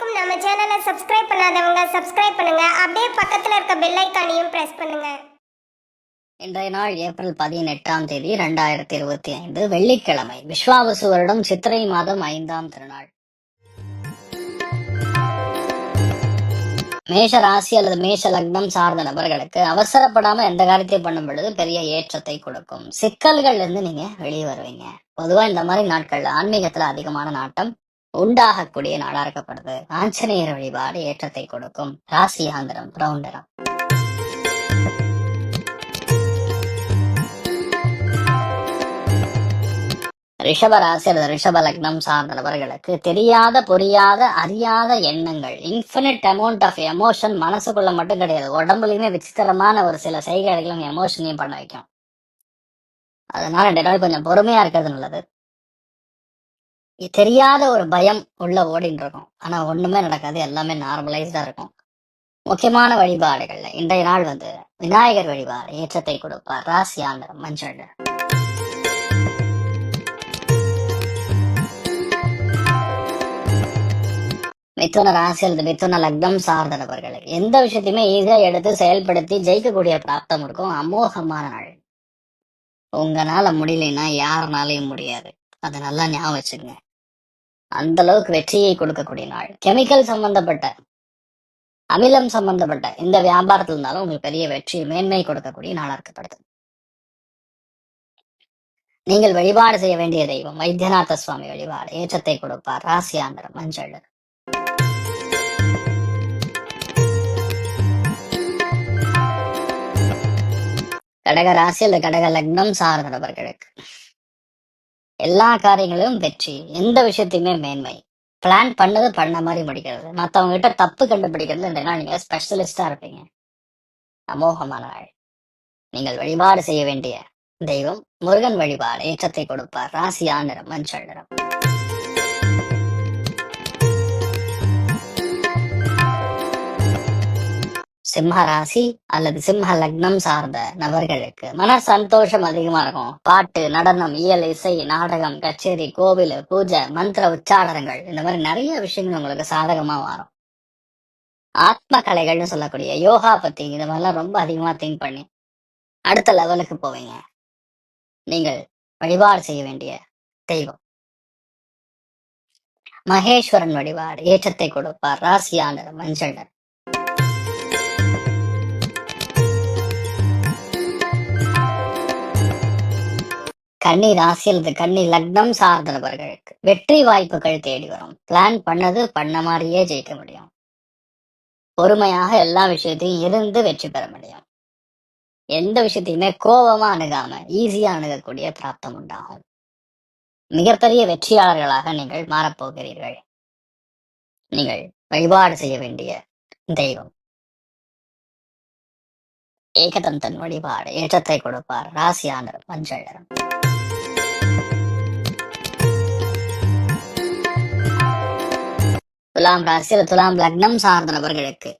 வரைக்கும் நம்ம சேனலை சப்ஸ்கிரைப் பண்ணாதவங்க சப்ஸ்கிரைப் பண்ணுங்க. அப்படியே பக்கத்துல இருக்க பெல் ஐக்கானையும் பிரஸ் பண்ணுங்க. இன்றைய நாள் ஏப்ரல் பதினெட்டாம் தேதி ரெண்டாயிரத்தி இருபத்தி ஐந்து வெள்ளிக்கிழமை. விஸ்வாவசு வருடம் சித்திரை மாதம் ஐந்தாம் திருநாள். மேஷ ராசி அல்லது மேஷ லக்னம் சார்ந்த நபர்களுக்கு அவசரப்படாம எந்த காரியத்தையும் பண்ணும் பொழுது பெரிய ஏற்றத்தை கொடுக்கும். சிக்கல்கள்ல இருந்து நீங்க வெளியே வருவீங்க. பொதுவா இந்த மாதிரி நாட்கள்ல ஆன்மீகத்துல அதிகமான நாட்டம் உண்டாகக்கூடிய நாடா இருக்கப்படுது ஆஞ்சநேயர் வழிபாடு ஏற்றத்தை கொடுக்கும். ராசி ஆந்திரம் பிரவுண்டரம். ரிஷப ராசி அல்லது ரிஷப லக்னம் சார்ந்த நபர்களுக்கு தெரியாத புரியாத அறியாத எண்ணங்கள். இன்ஃபினிட் அமௌண்ட் ஆஃப் எமோஷன் மனசுக்குள்ள மட்டும் கிடையாது. உடம்புலயுமே விசித்திரமான ஒரு சில செய்கைகளையும் எமோஷனையும் பண்ண வைக்கும். அதனால ரெண்டு நாள் கொஞ்சம் பொறுமையா இருக்கிறது நல்லது. தெரியாத ஒரு பயம் உள்ள ஓடின்னு இருக்கும். ஆனா ஒண்ணுமே நடக்காது. எல்லாமே நார்மலைஸ்டா இருக்கும். முக்கியமான வழிபாடுகள்ல இன்றைய நாள் வந்து விநாயகர் வழிபாடு ஏற்றத்தை கொடுப்பார். ராசி ஆண்டர் மஞ்சள். மிதுன ராசி அல்லது மிதுன லக்னம் சார்ந்த நபர்களுக்கு எந்த விஷயத்தையுமே ஈஸியா எடுத்து செயல்படுத்தி ஜெயிக்கக்கூடிய பிராப்தம் இருக்கும். அமோகமான நாள். உங்களால முடியலைன்னா யாருனாலையும் முடியாது. அதை நல்லா ஞாபகம் வச்சுக்கோங்க. அந்த அளவுக்கு வெற்றியை கொடுக்கக்கூடிய நாள். கெமிக்கல் சம்பந்தப்பட்ட அமிலம் சம்பந்தப்பட்ட இந்த வியாபாரத்தில் இருந்தாலும் உங்களுக்கு பெரிய வெற்றி மேன்மை கொடுக்கக்கூடிய நாளா இருக்கப்படுது. நீங்கள் வழிபாடு செய்ய வேண்டிய தெய்வம் வைத்தியநாத சுவாமி வழிபாடு ஏற்றத்தை கொடுப்பார் ராசியாந்திரம் மஞ்சள் கடக ராசி அல்லது கடக லக்னம் சார்ந்த நபர்களுக்கு. எல்லா காரியங்களிலும் வெற்றி எந்த விஷயத்தையுமே மேன்மை. பிளான் பண்ணது பண்ண மாதிரி முடிக்கிறது. மற்றவங்க கிட்ட தப்பு கண்டுபிடிக்கிறது இந்த நாள் நீங்க ஸ்பெஷலிஸ்டா இருப்பீங்க. அமோகமான நாள் நீங்கள் வழிபாடு செய்ய வேண்டிய தெய்வம் முருகன் வழிபாடு ஏற்றத்தை கொடுப்பார். ராசியா நிறம் மஞ்சள் நிறம். சிம்ம ராசி அல்லது சிம்ம லக்னம் சார்ந்த நபர்களுக்கு மன சந்தோஷம் அதிகமா இருக்கும். பாட்டு நடனம் இயல் இசை நாடகம் கச்சேரி கோவில் பூஜை மந்திர உச்சாரணங்கள் இந்த மாதிரி நிறைய விஷயங்கள் உங்களுக்கு சாதகமா வரும் ஆத்ம கலைகள்னு சொல்லக்கூடிய யோகா பத்தி இந்த மாதிரிலாம் ரொம்ப அதிகமா திங்க் பண்ணி அடுத்த லெவலுக்கு போவீங்க. நீங்கள் வழிபாடு செய்ய வேண்டிய தெய்வம். மகேஸ்வரன் வழிபாடு ஏற்றத்தை கொடுப்பார் ராசியாளர் மஞ்சள் கன்னி ராசி அல்லது கன்னி லக்னம் சார்ந்த நபர்களுக்கு வெற்றி வாய்ப்புகள் தேடி வரும். பிளான் பண்ணது பண்ண மாதிரியே ஜெயிக்க முடியும். பொறுமையாக எல்லா விஷயத்தையும் இருந்து வெற்றி பெற முடியும். எந்த விஷயத்தையுமே கோபமா அணுகாம ஈஸியா அணுகக்கூடிய பிராப்தம் உண்டாகும். மிகப்பெரிய வெற்றியாளர்களாக நீங்கள் மாறப்போகிறீர்கள். நீங்கள் வழிபாடு செய்ய வேண்டிய தெய்வம். ஏகதந்தன் வழிபாடு ஏற்றத்தை கொடுப்பார். ராசியானர் மஞ்சள் நிறம். துலாம் ராசி துலாம் லக்னம் சார்ந்த நபர்களுக்கு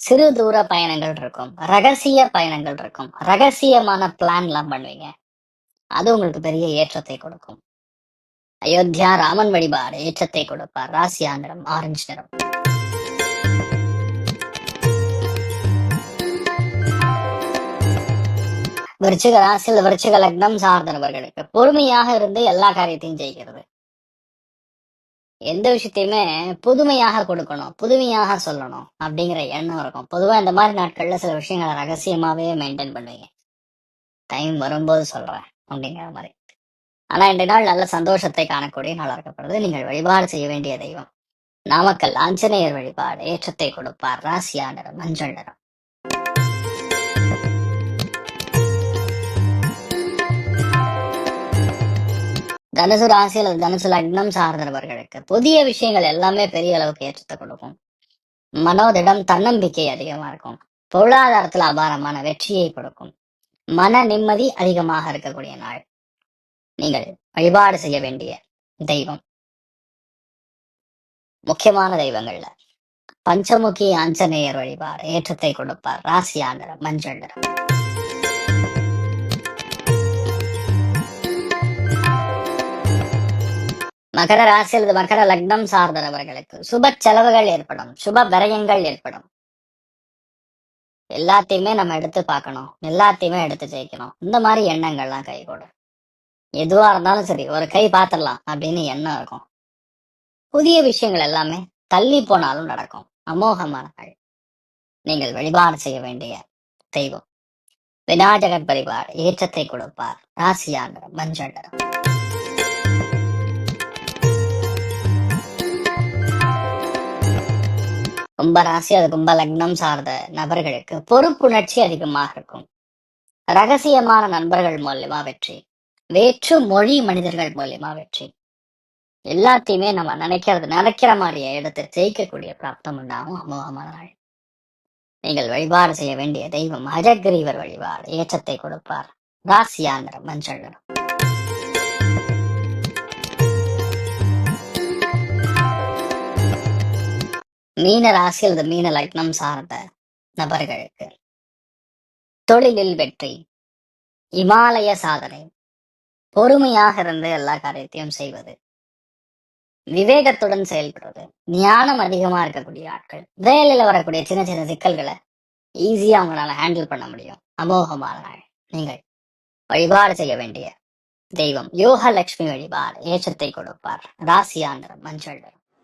சிறு தூர பயணங்கள் இருக்கும் ரகசிய பயணங்கள் இருக்கும். ரகசியமான பிளான் எல்லாம் பண்ணுவீங்க. அது உங்களுக்கு பெரிய ஏற்றத்தை கொடுக்கும். அயோத்தியா ராமன் வழிபாடு ஏற்றத்தை கொடுப்பார். ராசியா நிறம் ஆரஞ்சு நிறம். விருச்சிக ராசியில் விருச்சிக லக்னம் சார்ந்த நபர்களுக்கு பொறுமையாக இருந்து எல்லா காரியத்தையும் செய்கிறது. எந்த விஷயத்தையுமே புதுமையாக கொடுக்கணும் புதுமையாக சொல்லணும் அப்படிங்கிற எண்ணம் இருக்கும். பொதுவா இந்த மாதிரி நாட்கள்ல சில விஷயங்களை ரகசியமாவே மெயின்டைன் பண்ணுவீங்க. டைம் வரும்போது சொல்றேன் அப்படிங்கிற மாதிரி. ஆனா இன்றைய நாள் நல்ல சந்தோஷத்தை காணக்கூடிய நாளாக இருக்கப்படுது நீங்கள் வழிபாடு செய்ய வேண்டிய தெய்வம். நாமக்கல் ஆஞ்சநேயர் வழிபாடு ஏற்றத்தை கொடுப்பார். ராசியா நிறம் மஞ்சள் நிறம். தனுசு ராசி அல்லது தனுசு லக்னம் சார்ந்தவர்களுக்கு புதிய விஷயங்கள் எல்லாமே பெரிய அளவுக்கு ஏற்றத்தை கொடுக்கும். மனோதிடம் தன்னம்பிக்கை அதிகமா இருக்கும். பொருளாதாரத்துல அபாரமான வெற்றியை கொடுக்கும். மன நிம்மதி அதிகமாக இருக்கக்கூடிய நாள். நீங்கள் வழிபாடு செய்ய வேண்டிய தெய்வம். முக்கியமான தெய்வங்கள்ல பஞ்சமுகி ஆஞ்சநேயர் வழிபாடு ஏற்றத்தை கொடுப்பார். ராசி நிறம் மஞ்சள் நிறம். மகர ராசி அல்லது மகர லக்னம் சார்ந்தவர்களுக்கு சுப செலவுகள் ஏற்படும். சுப விரயங்கள் ஏற்படும். எல்லாத்தையுமே நம்ம எடுத்து பார்க்கணும். எல்லாத்தையுமே எடுத்து ஜெயிக்கணும். இந்த மாதிரி எண்ணங்கள்லாம் கைகூடும். எதுவா இருந்தாலும் சரி ஒரு கை பார்த்துடலாம் அப்படின்னு எண்ணம் இருக்கும். புதிய விஷயங்கள் எல்லாமே தள்ளி போனாலும் நடக்கும். அமோகமான நீங்கள் வழிபாடு செய்ய வேண்டிய தெய்வம். விநாயகர் பரிவார் ஏற்றத்தை கொடுப்பார். ராசியாண்டர் மஞ்சள் கும்பராசி கும்ப ராசி அது கும்ப லக்னம் சார்ந்த நபர்களுக்கு பொறுப்புணர்ச்சி அதிகமாக இருக்கும். ரகசியமான நண்பர்கள் மூலியமா வெற்றி வேற்று மொழி மனிதர்கள் மூலியமா வெற்றி. எல்லாத்தையுமே நம்ம நினைக்கிறது நினைக்கிற மாதிரியே இடத்தை ஜெயிக்கக்கூடிய பிராப்தம் உண்டாகும் அமோகமான நாள். நீங்கள் வழிபாடு செய்ய வேண்டிய தெய்வம் அஜகிரீவர் வழிபாடு ஏற்றத்தை கொடுப்பார். ராசியாந்திரம் மஞ்சள் நிறம். மீன ராசி அல்லது மீன லக்னம் சார்ந்த நபர்களுக்கு தொழிலில் வெற்றி இமாலய சாதனை பொறுமையாக இருந்து எல்லா காரியத்தையும் செய்வது விவேகத்துடன் செயல்படுவது ஞானம் அதிகமா இருக்கக்கூடிய ஆட்கள் வேலையில வரக்கூடிய சின்ன சின்ன சிக்கல்களை ஈஸியா அவங்களால ஹேண்டில் பண்ண முடியும். அமோகமான நீங்கள் வழிபாடு செய்ய வேண்டிய தெய்வம். யோகலட்சுமி வழிபாடு ஏற்றத்தை கொடுப்பார். ராசியாந்திரம் மஞ்சள்